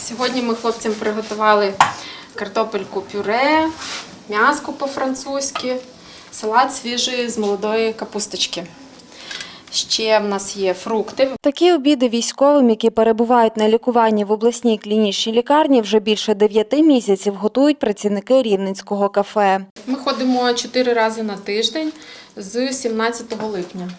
Сьогодні ми хлопцям приготували картопельку пюре, м'яско по-французьки, салат свіжий з молодої капусточки. Ще в нас є фрукти. Такі обіди військовим, які перебувають на лікуванні в обласній клінічній лікарні, вже більше дев'яти місяців готують працівники рівненського кафе. Ми ходимо 4 рази на тиждень з 17 липня.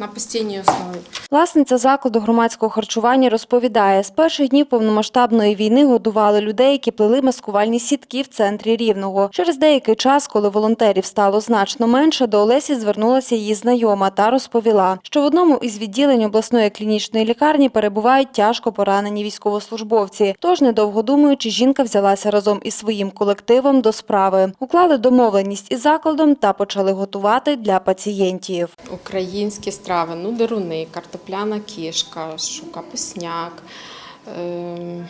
На постійній основі. Власниця закладу громадського харчування розповідає, з перших днів повномасштабної війни годували людей, які плели маскувальні сітки в центрі Рівного. Через деякий час, коли волонтерів стало значно менше, до Олесі звернулася її знайома та розповіла, що в одному із відділень обласної клінічної лікарні перебувають тяжко поранені військовослужбовці. Тож, недовго думаючи, жінка взялася разом із своїм колективом до справи. Уклали домовленість із закладом та почали готувати для пацієнтів. Українські страви, ну, деруни, картопляна кішка, шу- капусняк, ем,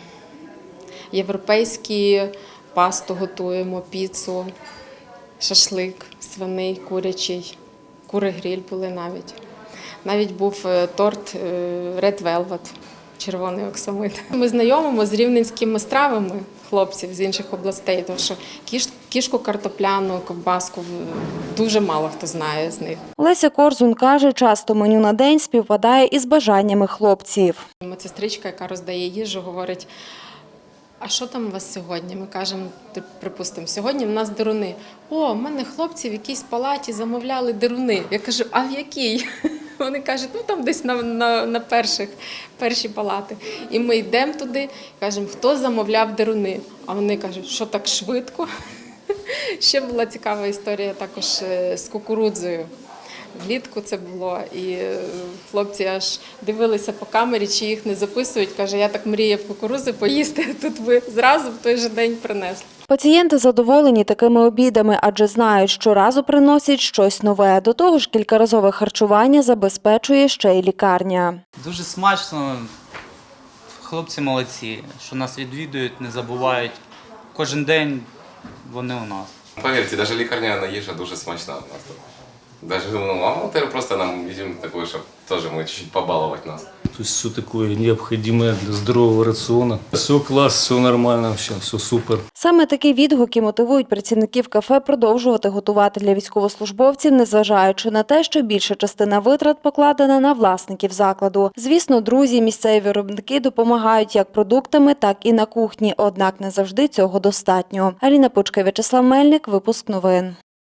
європейські пасту готуємо, піцу, шашлик свиний, курячий, кури гриль були навіть. Навіть був е, торт е, Red Velvet, червоний оксамит. Ми знайомимо з рівненськими стравами хлопців з інших областей, тому що кіш, кішку картопляну, ковбаску дуже мало хто знає з них. Леся Корзун каже, часто меню на день співпадає із бажаннями хлопців. Медсестричка, яка роздає їжу, говорить: а що там у вас сьогодні? Ми кажемо, ти- припустимо, сьогодні в нас деруни. О, в мене хлопці в якійсь палаті замовляли деруни. Я кажу, а в якій? Вони кажуть, ну там десь на, на, на перших, перші палати. І ми йдемо туди, кажемо, хто замовляв деруни? А вони кажуть, що так швидко. Ще була цікава історія також е, з кукурудзою. Влітку це було, і е, хлопці аж дивилися по камері, чи їх не записують. Каже, я так мріяв кукурузи поїсти. Тут ви зразу в той же день принесли. Пацієнти задоволені такими обідами, адже знають, що разу приносять щось нове. До того ж, кількаразове харчування забезпечує ще й лікарня. Дуже смачно. Хлопці молодці, що нас відвідують, не забувають. Кожен день вони у нас. Повірте, навіть лікарняна їжа дуже смачна у нас тут. Даже ну, аматори просто нам візьмемо таку, щоб теж ми чуть-чуть побалувати нас. То есть все такое необходимое для здорового рациона. Все класс, все нормально вообще, все супер. Саме такі відгуки мотивують працівників кафе продовжувати готувати для військовослужбовців, незважаючи на те, що більша частина витрат покладена на власників закладу. Звісно, друзі, місцеві виробники допомагають як продуктами, так і на кухні. Однак не завжди цього достатньо. Аліна Пучка, В'ячеслав Мельник, випуск новин.